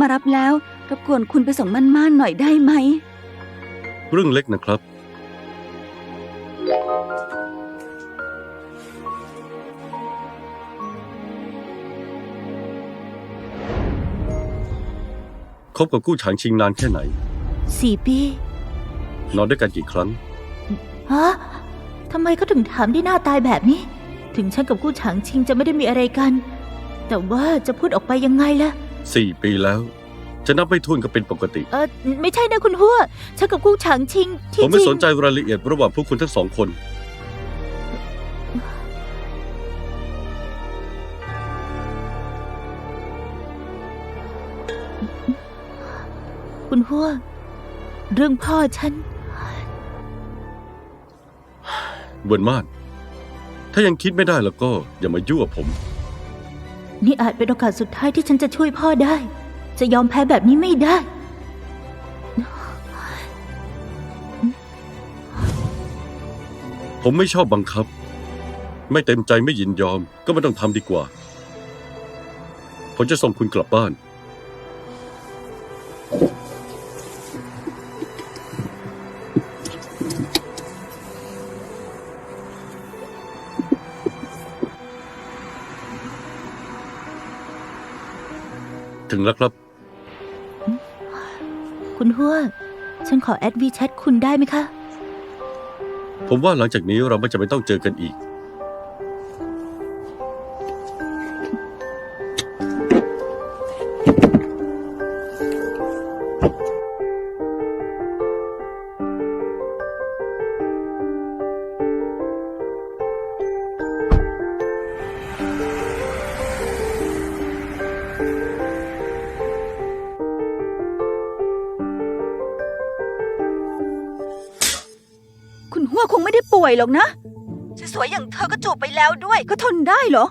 มารับแล้วรบกวนคุณไปส่งม่านม่านๆหน่อยได้ไหม เรื่องเล็กนะครับ คบกับกู้ฉางชิงนานแค่ไหน สี่ปีนอนด้วยกันกี่ครั้ง ฮะทำไมเขาถึงถามได้หน้าตายแบบนี้ ถึงฉันกับกู้ฉางชิงจะไม่ได้มีอะไรกัน แต่ว่าจะพูดออกไปยังไงล่ะ สี่ปีแล้ว จะนับไม่ถ้วนก็เป็นปกติ เออไม่ใช่นะคุณหัวฉันกับกู้ฉางชิง ที่ผมไม่จริงสนใจรายละเอียดระหว่างพวกคุณทั้งสองคน คุณหัวเรื่องพ่อฉันเวิร์นมาน ถ้ายังคิดไม่ได้แล้วก็อย่ามายั่วผม นี่อาจเป็นโอกาสสุดท้ายที่ฉันจะช่วยพ่อได้ จะยอมแพ้แบบนี้ไม่ได้ ผมไม่ชอบบังคับ ไม่เต็มใจไม่ยินยอม ก็ไม่ต้องทำดีกว่า ผมจะส่งคุณกลับบ้าน ถึงแล้วครับ คุณหัวฉันขอแอดวีแชทคุณได้ไหมคะ ผมว่าหลังจากนี้เราไม่จำเป็นต้องเจอกันอีก คุณหัวคงไม่ได้ป่วยหรอกนะสวยๆอย่างเธอก็จูบไปแล้วด้วย ก็ทนได้เหรอ